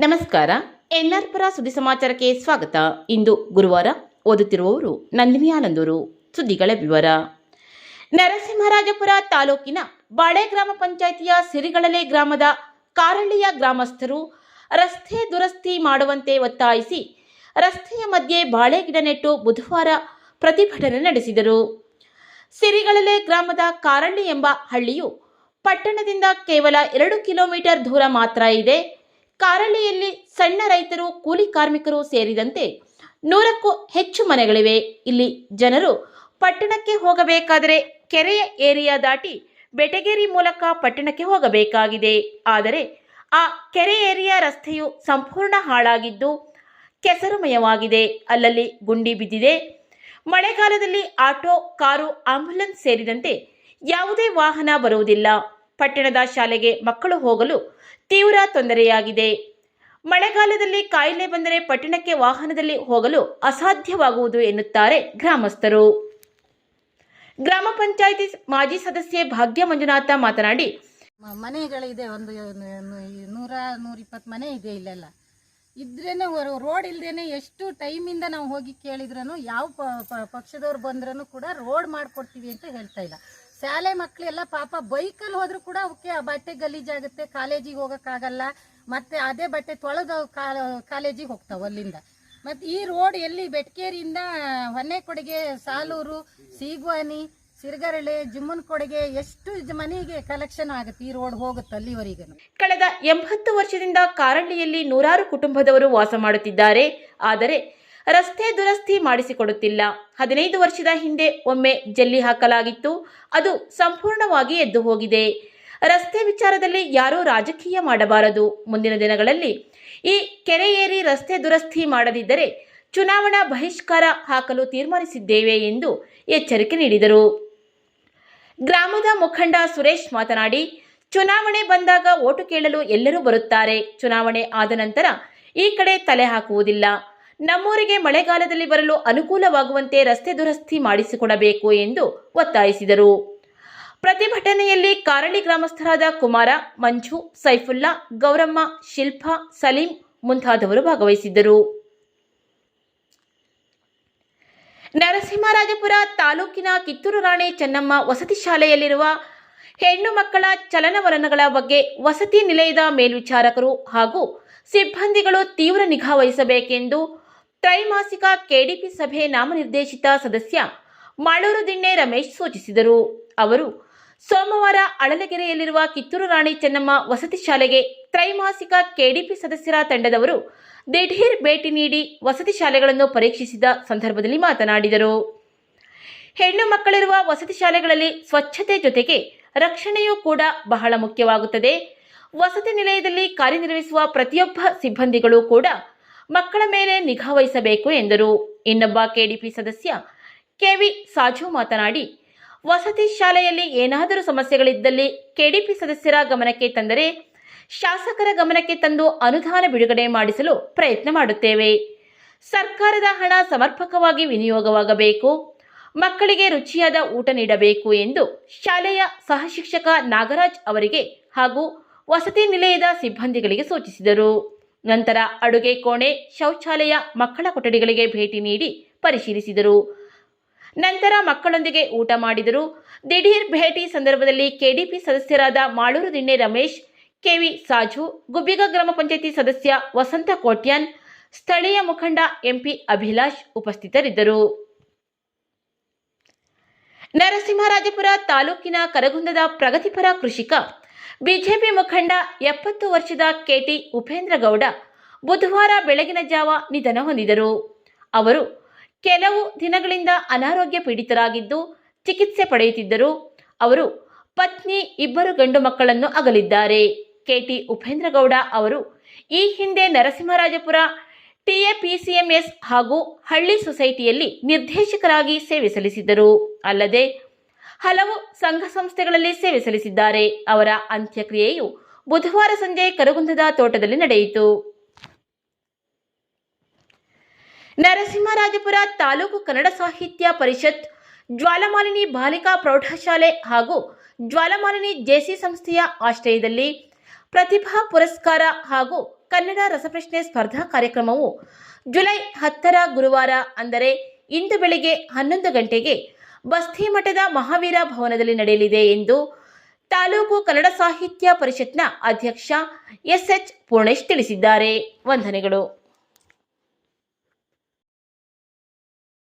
ನಮಸ್ಕಾರ. ಎನ್ಆರ್ ಪರ ಸುದ್ದಿ ಸಮಾಚಾರಕ್ಕೆ ಸ್ವಾಗತ. ಇಂದು ಗುರುವಾರ ಓದುತ್ತಿರುವವರು ನಂದಿನಿ ಆನಂದೂರು. ಸುದ್ದಿಗಳ ವಿವರ. ನರಸಿಂಹರಾಜಪುರ ತಾಲೂಕಿನ ಬಾಳೆ ಗ್ರಾಮ ಪಂಚಾಯಿತಿಯ ಸಿರಿಗಳಲೆ ಗ್ರಾಮದ ಕಾರಳ್ಳಿಯ ಗ್ರಾಮಸ್ಥರು ರಸ್ತೆ ದುರಸ್ತಿ ಮಾಡುವಂತೆ ಒತ್ತಾಯಿಸಿ ರಸ್ತೆಯ ಮಧ್ಯೆ ಬಾಳೆ ಗಿಡ ನೆಟ್ಟು ಬುಧವಾರ ಪ್ರತಿಭಟನೆ ನಡೆಸಿದರು. ಸಿರಿಗಳಲೆ ಗ್ರಾಮದ ಕಾರಳ್ಳಿ ಎಂಬ ಹಳ್ಳಿಯು ಪಟ್ಟಣದಿಂದ ಕೇವಲ ಎರಡು ಕಿಲೋಮೀಟರ್ ದೂರ ಮಾತ್ರ ಇದೆ. ಕಾರಳ್ಳಿಯಲ್ಲಿ ಸಣ್ಣ ರೈತರು, ಕೂಲಿ ಕಾರ್ಮಿಕರು ಸೇರಿದಂತೆ ನೂರಕ್ಕೂ ಹೆಚ್ಚು ಮನೆಗಳಿವೆ. ಇಲ್ಲಿ ಜನರು ಪಟ್ಟಣಕ್ಕೆ ಹೋಗಬೇಕಾದರೆ ಕೆರೆಯ ಏರಿಯಾ ದಾಟಿ ಬೆಟಗೇರಿ ಮೂಲಕ ಪಟ್ಟಣಕ್ಕೆ ಹೋಗಬೇಕಾಗಿದೆ. ಆದರೆ ಆ ಕೆರೆ ಏರಿಯಾ ರಸ್ತೆಯು ಸಂಪೂರ್ಣ ಹಾಳಾಗಿದ್ದು ಕೆಸರುಮಯವಾಗಿದೆ. ಅಲ್ಲಲ್ಲಿ ಗುಂಡಿ ಬಿದ್ದಿದೆ. ಮಳೆಗಾಲದಲ್ಲಿ ಆಟೋ, ಕಾರು ಆಂಬ್ಯುಲೆನ್ಸ್ ಸೇರಿದಂತೆ ಯಾವುದೇ ವಾಹನ ಬರುವುದಿಲ್ಲ. ಪಟ್ಟಣದ ಶಾಲೆಗೆ ಮಕ್ಕಳು ಹೋಗಲು ತೀವ್ರ ತೊಂದರೆಯಾಗಿದೆ. ಮಳೆಗಾಲದಲ್ಲಿ ಕಾಯಿಲೆ ಬಂದರೆ ಪಟ್ಟಣಕ್ಕೆ ವಾಹನದಲ್ಲಿ ಹೋಗಲು ಅಸಾಧ್ಯವಾಗುವುದು ಎನ್ನುತ್ತಾರೆ ಗ್ರಾಮಸ್ಥರು. ಗ್ರಾಮ ಪಂಚಾಯಿತಿ ಮಾಜಿ ಸದಸ್ಯೆ ಭಾಗ್ಯ ಮಂಜುನಾಥ ಮಾತನಾಡಿ ಮನೆಗಳಿದೆ ಒಂದು ನೂರ, ನೂರಿಪ್ಪತ್ತು ಮನೆ ಇದೆ ಇಲ್ಲೆಲ್ಲ. ಇದ್ರೇನೆ ರೋಡ್ ಇಲ್ದೇನೆ ಎಷ್ಟು ಟೈಮಿಂದ ನಾವು ಹೋಗಿ ಕೇಳಿದ್ರೂ ಯಾವ ಪಕ್ಷದವ್ರು ಬಂದ್ರೂ ಕೂಡ ರೋಡ್ ಮಾಡಿಕೊಡ್ತೀವಿ ಅಂತ ಹೇಳ್ತಾ ಇಲ್ಲ. ಶಾಲೆ ಮಕ್ಕಳೆಲ್ಲ ಪಾಪ ಬೈಕಲ್ಲಿ ಹೋದ್ರು ಕೂಡ ಅವಕ್ಕೆ ಆ ಬಟ್ಟೆ ಗಲೀಜಾಗುತ್ತೆ ಕಾಲೇಜಿಗೆ ಹೋಗೋಕ್ಕಾಗಲ್ಲ, ಮತ್ತೆ ಅದೇ ಬಟ್ಟೆ ತೊಳೆದು ಕಾಲೇಜಿಗೆ ಹೋಗ್ತಾವೆ ಅಲ್ಲಿಂದ. ಮತ್ತು ಈ ರೋಡ್ ಎಲ್ಲಿ ಬೆಟ್ಕೇರಿಯಿಂದ ಹೊನ್ನೆಕೊಡಿಗೆ, ಸಾಲೂರು, ಸೀಗ್ವಾನಿ, ಸಿರ್ಗರಳೆ ಜುಮ್ಮನ್ ಕೊಡುಗೆ ಎಷ್ಟು ಮನೆಗೆ ಕಲೆಕ್ಷನ್ ಆಗುತ್ತೆ ಈ ರೋಡ್ ಹೋಗುತ್ತೆ ಅಲ್ಲಿವರೆಗೆ ಕಳೆದ ಎಂಬತ್ತು ವರ್ಷದಿಂದ ಕಾರಳ್ಳಿಯಲ್ಲಿ ನೂರಾರು ಕುಟುಂಬದವರು ವಾಸ ಮಾಡುತ್ತಿದ್ದಾರೆ. ಆದರೆ ರಸ್ತೆ ದುರಸ್ತಿ ಮಾಡಿಸಿಕೊಡುತ್ತಿಲ್ಲ. ಹದಿನೈದು ವರ್ಷದ ಹಿಂದೆ ಒಮ್ಮೆ ಜಲ್ಲಿ ಹಾಕಲಾಗಿತ್ತು. ಅದು ಸಂಪೂರ್ಣವಾಗಿ ಎದ್ದು ಹೋಗಿದೆ. ರಸ್ತೆ ವಿಚಾರದಲ್ಲಿ ಯಾರೂ ರಾಜಕೀಯ ಮಾಡಬಾರದು. ಮುಂದಿನ ದಿನಗಳಲ್ಲಿ ಈ ಕೆರೆ ರಸ್ತೆ ದುರಸ್ತಿ ಮಾಡದಿದ್ದರೆ ಚುನಾವಣಾ ಬಹಿಷ್ಕಾರ ಹಾಕಲು ತೀರ್ಮಾನಿಸಿದ್ದೇವೆ ಎಂದು ಎಚ್ಚರಿಕೆ ನೀಡಿದರು. ಗ್ರಾಮದ ಮುಖಂಡ ಸುರೇಶ್ ಮಾತನಾಡಿ, ಚುನಾವಣೆ ಬಂದಾಗ ಓಟು ಕೇಳಲು ಎಲ್ಲರೂ ಬರುತ್ತಾರೆ. ಚುನಾವಣೆ ಆದ ನಂತರ ಈ ಕಡೆ ತಲೆ ಹಾಕುವುದಿಲ್ಲ. ನಮ್ಮೂರಿಗೆ ಮಳೆಗಾಲದಲ್ಲಿ ಬರಲು ಅನುಕೂಲವಾಗುವಂತೆ ರಸ್ತೆ ದುರಸ್ತಿ ಮಾಡಿಸಿಕೊಡಬೇಕು ಎಂದು ಒತ್ತಾಯಿಸಿದರು. ಪ್ರತಿಭಟನೆಯಲ್ಲಿ ಕಾರಳಿ ಗ್ರಾಮಸ್ಥರಾದ ಕುಮಾರ, ಮಂಜು, ಸೈಫುಲ್ಲಾ, ಗೌರಮ್ಮ, ಶಿಲ್ಪಾ, ಸಲೀಂ ಮುಂತಾದವರು ಭಾಗವಹಿಸಿದ್ದರು. ನರಸಿಂಹರಾಜಪುರ ತಾಲೂಕಿನ ಕಿತ್ತೂರು ರಾಣಿ ಚೆನ್ನಮ್ಮ ವಸತಿ ಶಾಲೆಯಲ್ಲಿರುವ ಹೆಣ್ಣು ಮಕ್ಕಳ ಚಲನವಲನಗಳ ಬಗ್ಗೆ ವಸತಿ ನಿಲಯದ ಮೇಲ್ವಿಚಾರಕರು ಹಾಗೂ ಸಿಬ್ಬಂದಿಗಳು ತೀವ್ರ ನಿಗಾ ವಹಿಸಬೇಕೆಂದು ತ್ರೈಮಾಸಿಕ ಕೆಡಿಪಿ ಸಭೆ ನಾಮನಿರ್ದೇಶಿತ ಸದಸ್ಯ ಮಾಳೂರು ದಿಣ್ಣೆ ರಮೇಶ್ ಸೂಚಿಸಿದರು. ಅವರು, ಸೋಮವಾರ ಅಳಲಗೆರೆಯಲ್ಲಿರುವ ಕಿತ್ತೂರು ರಾಣಿ ಚೆನ್ನಮ್ಮ ವಸತಿ ಶಾಲೆಗೆ ತ್ರೈಮಾಸಿಕ ಕೆಡಿಪಿ ಸದಸ್ಯರ ತಂಡದವರು ದಿಢೀರ್ ಭೇಟಿ ನೀಡಿ ವಸತಿ ಶಾಲೆಗಳನ್ನು ಪರೀಕ್ಷಿಸಿದ ಸಂದರ್ಭದಲ್ಲಿ ಮಾತನಾಡಿದರು. ಹೆಣ್ಣು ಮಕ್ಕಳಿರುವ ವಸತಿ ಶಾಲೆಗಳಲ್ಲಿ ಸ್ವಚ್ಛತೆ ಜೊತೆಗೆ ರಕ್ಷಣೆಯೂ ಕೂಡ ಬಹಳ ಮುಖ್ಯವಾಗುತ್ತದೆ. ವಸತಿ ನಿಲಯದಲ್ಲಿ ಕಾರ್ಯನಿರ್ವಹಿಸುವ ಪ್ರತಿಯೊಬ್ಬ ಸಿಬ್ಬಂದಿಗಳು ಕೂಡ ಮಕ್ಕಳ ಮೇಲೆ ನಿಗಾ ವಹಿಸಬೇಕು ಎಂದರು. ಇನ್ನೊಬ್ಬ ಕೆಡಿಪಿ ಸದಸ್ಯ ಕೆವಿ ಸಾಜು ಮಾತನಾಡಿ, ವಸತಿ ಶಾಲೆಯಲ್ಲಿ ಏನಾದರೂ ಸಮಸ್ಯೆಗಳಿದ್ದಲ್ಲಿ ಕೆಡಿಪಿ ಸದಸ್ಯರ ಗಮನಕ್ಕೆ ತಂದರೆ ಶಾಸಕರ ಗಮನಕ್ಕೆ ತಂದು ಅನುದಾನ ಬಿಡುಗಡೆ ಮಾಡಿಸಲು ಪ್ರಯತ್ನ ಮಾಡುತ್ತೇವೆ. ಸರ್ಕಾರದ ಹಣ ಸಮರ್ಪಕವಾಗಿ ವಿನಿಯೋಗವಾಗಬೇಕು. ಮಕ್ಕಳಿಗೆ ರುಚಿಯಾದ ಊಟ ನೀಡಬೇಕು ಎಂದು ಶಾಲೆಯ ಸಹಶಿಕ್ಷಕ ನಾಗರಾಜ್ ಅವರಿಗೆ ಹಾಗೂ ವಸತಿ ನಿಲಯದ ಸಿಬ್ಬಂದಿಗಳಿಗೆ ಸೂಚಿಸಿದರು. ನಂತರ ಅಡುಗೆ ಕೋಣೆ, ಶೌಚಾಲಯ, ಮಕ್ಕಳ ಕೊಠಡಿಗಳಿಗೆ ಭೇಟಿ ನೀಡಿ ಪರಿಶೀಲಿಸಿದರು. ನಂತರ ಮಕ್ಕಳೊಂದಿಗೆ ಊಟ ಮಾಡಿದರು. ದಿಢೀರ್ ಭೇಟಿ ಸಂದರ್ಭದಲ್ಲಿ ಕೆಡಿಪಿ ಸದಸ್ಯರಾದ ಮಾಳೂರು ದಿಣ್ಣೆ ರಮೇಶ್, ಕೆವಿ ಸಾಜು, ಗುಬ್ಬಿಗ ಗ್ರಾಮ ಪಂಚಾಯಿತಿ ಸದಸ್ಯ ವಸಂತ ಕೋಟ್ಯಾನ್, ಸ್ಥಳೀಯ ಮುಖಂಡ ಎಂಪಿ ಅಭಿಲಾಷ್ ಉಪಸ್ಥಿತರಿದ್ದರು. ನರಸಿಂಹರಾಜಪುರ ತಾಲೂಕಿನ ಕರಗುಂದದ ಪ್ರಗತಿಪರ ಕೃಷಿಕ ಬಿಜೆಪಿ ಮುಖಂಡ ಎಪ್ಪತ್ತು ವರ್ಷದ ಕೆಟಿ ಉಪೇಂದ್ರ ಗೌಡ ಬುಧವಾರ ಬೆಳಗಿನ ಜಾವ ನಿಧನ ಹೊಂದಿದರು. ಅವರು ಕೆಲವು ದಿನಗಳಿಂದ ಅನಾರೋಗ್ಯ ಪೀಡಿತರಾಗಿದ್ದು ಚಿಕಿತ್ಸೆ ಪಡೆಯುತ್ತಿದ್ದರು. ಅವರು ಪತ್ನಿ, ಇಬ್ಬರು ಗಂಡು ಮಕ್ಕಳನ್ನು ಅಗಲಿದ್ದಾರೆ. ಕೆಟಿ ಉಪೇಂದ್ರಗೌಡ ಅವರು ಈ ಹಿಂದೆ ನರಸಿಂಹರಾಜಪುರ ಟಿಎಪಿಸಿಎಂಎಸ್ ಹಾಗೂ ಹಳ್ಳಿ ಸೊಸೈಟಿಯಲ್ಲಿ ನಿರ್ದೇಶಕರಾಗಿ ಸೇವೆ ಸಲ್ಲಿಸಿದ್ದರು. ಅಲ್ಲದೆ ಹಲವು ಸಂಘ ಸಂಸ್ಥೆಗಳಲ್ಲಿ ಸೇವೆ ಸಲ್ಲಿಸಿದ್ದಾರೆ. ಅವರ ಅಂತ್ಯಕ್ರಿಯೆಯು ಬುಧವಾರ ಸಂಜೆ ಕರಗುಂದದ ತೋಟದಲ್ಲಿ ನಡೆಯಿತು. ನರಸಿಂಹರಾಜಪುರ ತಾಲೂಕು ಕನ್ನಡ ಸಾಹಿತ್ಯ ಪರಿಷತ್, ಜ್ವಾಲಮಾಲಿನಿ ಬಾಲಿಕಾ ಪ್ರೌಢಶಾಲೆ ಹಾಗೂ ಜ್ವಾಲಮಾಲಿನಿ ಜೆಸಿ ಸಂಸ್ಥೆಯ ಆಶ್ರಯದಲ್ಲಿ ಪ್ರತಿಭಾ ಪುರಸ್ಕಾರ ಹಾಗೂ ಕನ್ನಡ ರಸಪ್ರಶ್ನೆ ಸ್ಪರ್ಧಾ ಕಾರ್ಯಕ್ರಮವು ಜುಲೈ ಹತ್ತರ ಗುರುವಾರ ಅಂದರೆ ಇಂದು ಬೆಳಿಗ್ಗೆ ಹನ್ನೊಂದು ಗಂಟೆಗೆ ಬಸ್ತಿ ಮಠದ ಮಹಾವೀರ ಭವನದಲ್ಲಿ ನಡೆಯಲಿದೆ ಎಂದು ತಾಲೂಕು ಕನ್ನಡ ಸಾಹಿತ್ಯ ಪರಿಷತ್ನ ಅಧ್ಯಕ್ಷ ಎಸ್ಎಚ್ ಪೂರ್ಣೇಶ್ ತಿಳಿಸಿದ್ದಾರೆ. ವಂದನೆಗಳು.